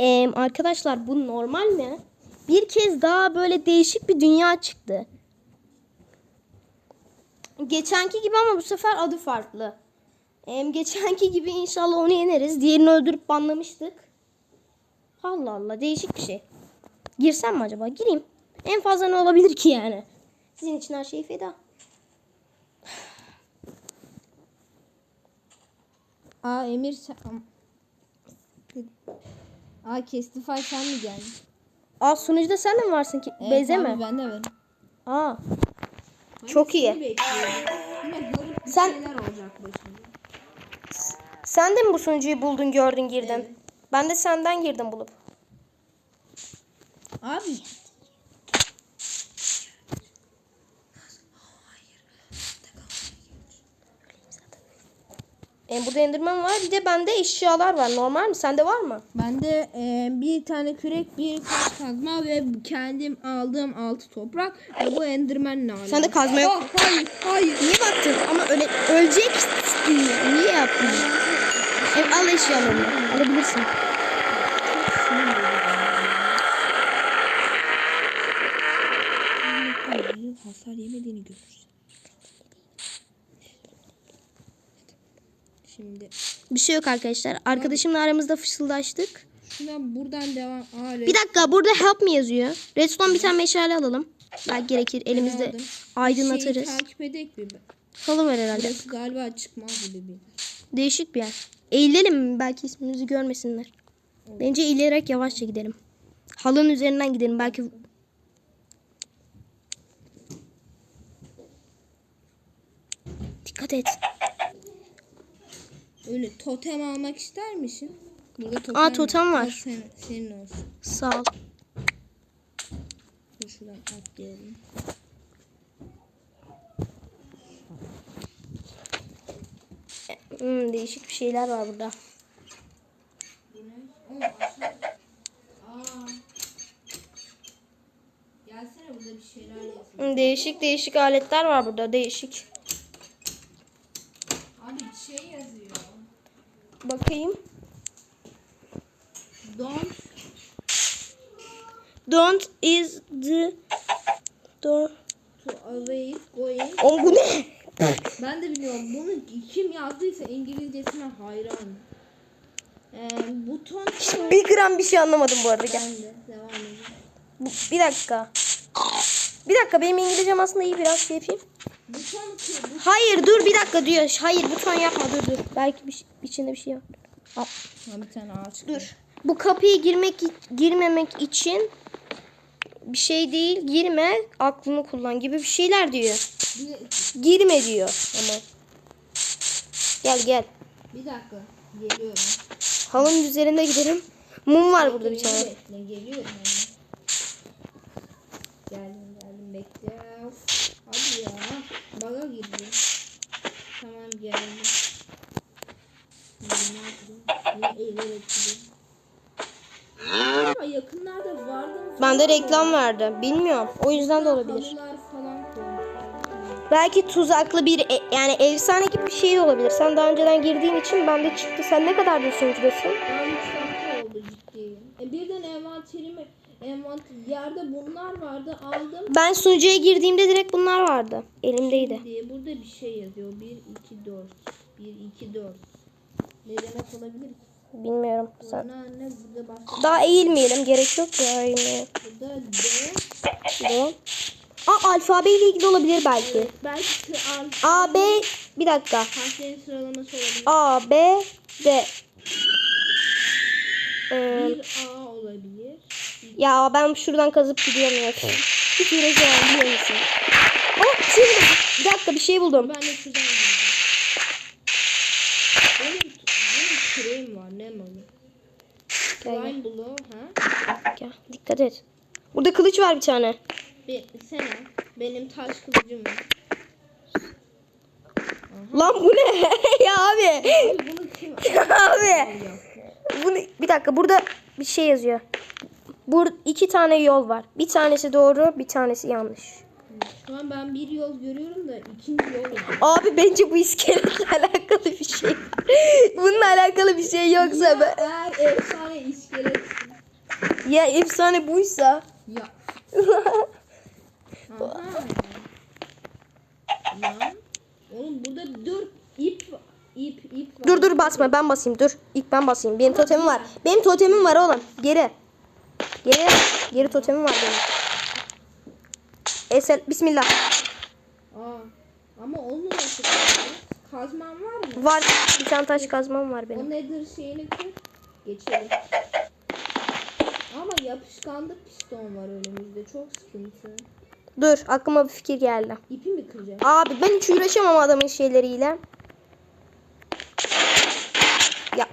Ee, arkadaşlar bu normal mi? Bir kez daha böyle değişik bir dünya çıktı. Geçenki gibi ama bu sefer adı farklı. Ee, geçenki gibi inşallah onu yeneriz. Diğerini öldürüp banlamıştık. Allah Allah değişik bir şey. Girsem mi acaba? Gireyim. En fazla ne olabilir ki yani? Sizin için her şey feda. Aa Emir sen... Aa Kestify sen mi geldin? Aa sunucuda sen de mi varsın ki? Evet, Beze abi? Ben de varım. Aa. Çok iyi. Sen-. Sen de mi bu sunucuyu buldun, gördün, girdin? Evet. Ben de senden girdim bulup. Abi E, burada Enderman var. Bir de bende eşyalar var. Normal mi? Sende var mı? bende e, bir tane kürek, bir taş kazma ve kendim aldığım altı toprak ve bu ne alaka? Sende kazma yok. Oh, hayır, hayır. Niye baktın? Ama öyle ölecek. Niye yaptın? E, al eşyalarını. Alabilirsin. Hasar yemediğini görürsün. Şimdi Bir şey yok arkadaşlar. Arkadaşımla aramızda fısıldaştık. şuradan buradan devam. Aa, Bir dakika burada help me yazıyor. Redstone bir tane meşale alalım. Belki gerekir. Elimizde aldım. aydınlatırız. Şeyi takip edek bir. Halı var herhalde. Burası galiba çıkmaz gibi bir. Değişik bir yer. Eğilelim mi? Belki ismimizi görmesinler. Bence eğilerek yavaşça gidelim. Halının üzerinden gidelim. Belki Dikkat et. Öyle totem almak ister misin? Burada totem, Aa, totem var. Al Senin, senin olsun. Sağ ol. Dur şuradan atlayalım. Hmm, değişik bir şeyler var burada. Hmm, değişik değişik aletler var burada. Değişik. Abi bir şey yazıyor. Bakayım. Don't Don't is the door. to away going. Oğlum bu ne? Ben de biliyorum. Bunu kim yazdıysa İngilizcesine hayran. Ee, buton Bir gram bir şey anlamadım bu arada. Gel. ben de devam edelim. Bir dakika. Bir dakika benim İngilizcem aslında iyi biraz şey yapayım. Buton Hayır dur bir dakika diyor. Hayır buton yapma dur dur. Belki bir, şey- içinde bir şey var. Al, Ha, bir tane ağaç. dur. Bu kapıyı girmek girmemek için bir şey değil. Girme aklını kullan gibi bir şeyler diyor. Bir, Girme diyor ama. Gel gel. bir dakika. Geliyorum. Halının üzerinde gidelim. Mum var burada bir tane. Bekle, geliyorum geldim bekle. Hadi ya. Baga girdi. Tamam. Şimdi ne yapayım? Yine. Ama yakınlarda vardı mı? Bende reklam verdi. Bilmiyorum. O yüzden de olabilir. Belki tuzaklı bir e- yani efsane gibi bir şey de olabilir. Sen daha önceden girdiğin için bende çıktı. Sen ne kadardır sunucudasın? Ben 3 dakika oldu ciddiyim. E birden envanterimi envanter yerde bunlar vardı aldım. Ben sunucuya girdiğimde direkt bunlar vardı. Elimdeydi. diye burada bir şey yazıyor. 1 2 4. 1 2 4. Ne demek olabilir ki? Bilmiyorum. Sen... Anne başka. Daha eğilmeyelim. Gerek yok ya eğilmeye. Burada D. Tamam. Aa alfabe ile ilgili olabilir belki. Belki al. A, B. Bir dakika. Harflerin sıralaması olabilir. A, B, D. Ee, 1 A olabilir. ya ben şuradan kazıp gidiyorum ya. Hiç uğraşamam biliyor musun? Oh şimdi bir dakika bir şey buldum. Ben de şuradan gireceğim. Benim, benim küreğim var ne malı. Gel, gel. Ha? Dikkat et. Burada kılıç var bir tane. Bir, sen. Benim taş kılıcım var. Lan bu ne? ya abi. Abi bunu kim abi. Bu ne? Bir dakika burada bir şey yazıyor. Bur iki tane yol var. Bir tanesi doğru, bir tanesi yanlış. Şu an ben bir yol görüyorum da ikinci yol yok. Abi bence bu iskeletle alakalı bir şey. var. Bununla alakalı bir şey yoksa ben... Eğer efsane iskelet. Ya efsane buysa. Ya. Aha. Lan. Oğlum burada dört ip var. ip ip var. Dur dur basma ben basayım dur. İlk ben basayım. Benim totemim var. Benim totemim var oğlum. Geri. Geri. Geri totemim var benim. Esel bismillah. Aa. Ama olmuyor. Kazman var mı? Var. Bir tane taş kazmam var benim. O nedir şeyini kır. Geçelim. Ama yapışkanlı piston var önümüzde. Çok sıkıntı. Dur aklıma bir fikir geldi. İpi mi kıracağım? Abi ben hiç uğraşamam adamın şeyleriyle. Ya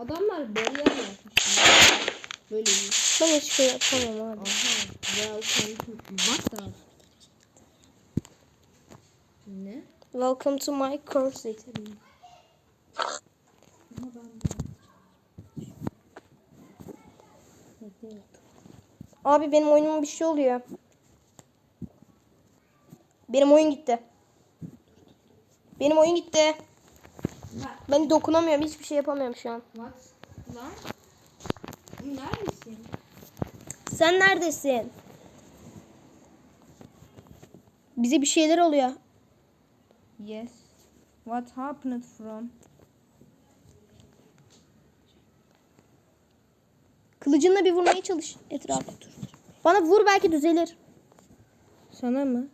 Adamlar bariyer yapmışlar. Böyle bir. ben hiç şey yapamam abi. Aha. Welcome to... What the? Ne? Welcome to my course. Ama ben Abi benim oyunuma bir şey oluyor. Benim oyun gitti. Benim oyun gitti. Ben dokunamıyorum. Hiçbir şey yapamıyorum şu an. What? Lan? Neredesin? Sen neredesin? Bize bir şeyler oluyor. Yes. What happened from? Kılıcınla bir vurmaya çalış etrafı. Bana vur belki düzelir. Sana mı?